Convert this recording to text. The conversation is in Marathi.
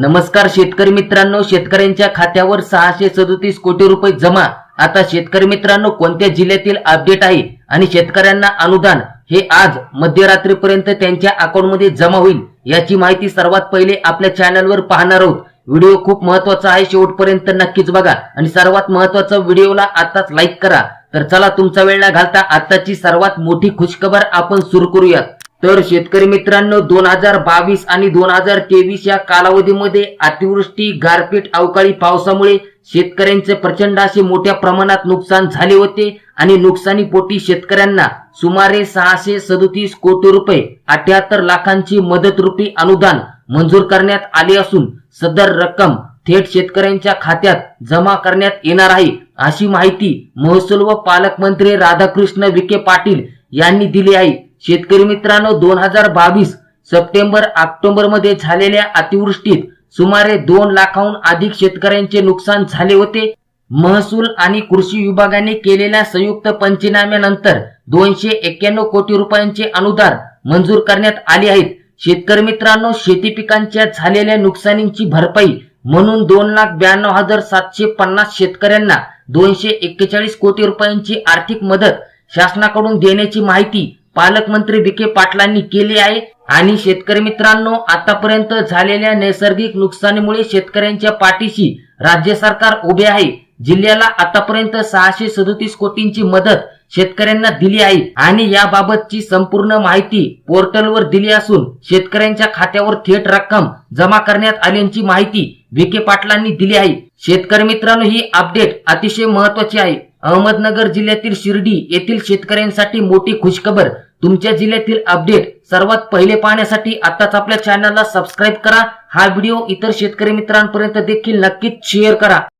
नमस्कार शेतकरी मित्रांनो शेतकऱ्यांच्या खात्यावर सहाशे सदोतीस कोटी रुपये जमा. आता शेतकरी मित्रांनो कोणत्या जिल्ह्यातील अपडेट आहे आणि शेतकऱ्यांना अनुदान हे आज मध्यरात्रीपर्यंत त्यांच्या अकाउंटमध्ये जमा होईल याची माहिती सर्वात पहिले आपल्या चॅनलवर पाहणार आहोत. व्हिडिओ खूप महत्त्वाचा आहे शेवटपर्यंत नक्कीच बघा. आणि सर्वात महत्त्वाचा व्हिडिओला आताच लाईक करा. तर चला तुमचा वेळ न घालता आताची सर्वात मोठी खुशखबर आपण सुरू करूयात. तर शेतकरी मित्रांनो दोन हजार बावीस आणि दोन हजार तेवीस या कालावधीमध्ये अतिवृष्टी गारपीट अवकाळी पावसामुळे शेतकऱ्यांचे प्रचंड असे मोठ्या प्रमाणात नुकसान झाले होते आणि नुकसानीपोटी शेतकऱ्यांना सुमारे सहाशे सदोतीस कोटी रुपये अठ्याहत्तर लाखांची मदतरूपी अनुदान मंजूर करण्यात आले असून सदर रक्कम थेट शेतकऱ्यांच्या खात्यात जमा करण्यात येणार आहे अशी माहिती महसूल व पालकमंत्री राधाकृष्ण विखे पाटील यांनी दिली आहे. शेतकरी मित्रांनो दोन हजार बावीस सप्टेंबर ऑक्टोबरमध्ये झालेल्या अतिवृष्टीत सुमारे दोन लाखाहून अधिक शेतकऱ्यांचे नुकसान झाले होते. महसूल आणि कृषी विभागाने केलेल्या संयुक्त पंचनाम्यानंतर दोनशे एक्क्याण्णव कोटी रुपयांचे अनुदान मंजूर करण्यात आले आहेत. शेतकरी मित्रांनो शेती पिकांच्या झालेल्या नुकसानींची भरपाई म्हणून दोन लाख ब्याण्णव हजार सातशे पन्नास शेतकऱ्यांना दोनशे एक्केचाळीस कोटी रुपयांची आर्थिक मदत शासनाकडून देण्याची माहिती पालकमंत्री विखे पाटलांनी केली आहे. आणि शेतकरी मित्रांनो आतापर्यंत झालेल्या नैसर्गिक नुकसानीमुळे शेतकऱ्यांच्या पाठीशी राज्य सरकार उभे आहे. जिल्ह्याला आतापर्यंत सहाशे सदोतीस कोटींची मदत शेतकऱ्यांना दिली आहे. आणि याबाबतची संपूर्ण माहिती पोर्टलवर दिली असून शेतकऱ्यांच्या खात्यावर थेट रक्कम जमा करण्यात आल्याची माहिती विखे पाटलांनी दिली आहे. शेतकरी मित्रांनो ही अपडेट अतिशय महत्वाची आहे. अहमदनगर जिल्ह्यातील शिर्डी येथील शेतकऱ्यांसाठी मोठी खुशखबर तुमच्या जिल्ह्यातील अपडेट सर्वात पहिले पाहण्यासाठी आताच आपल्या चॅनलला सबस्क्राईब करा. हा व्हिडिओ इतर शेतकरी मित्रांपर्यंत देखील नक्कीच शेअर करा.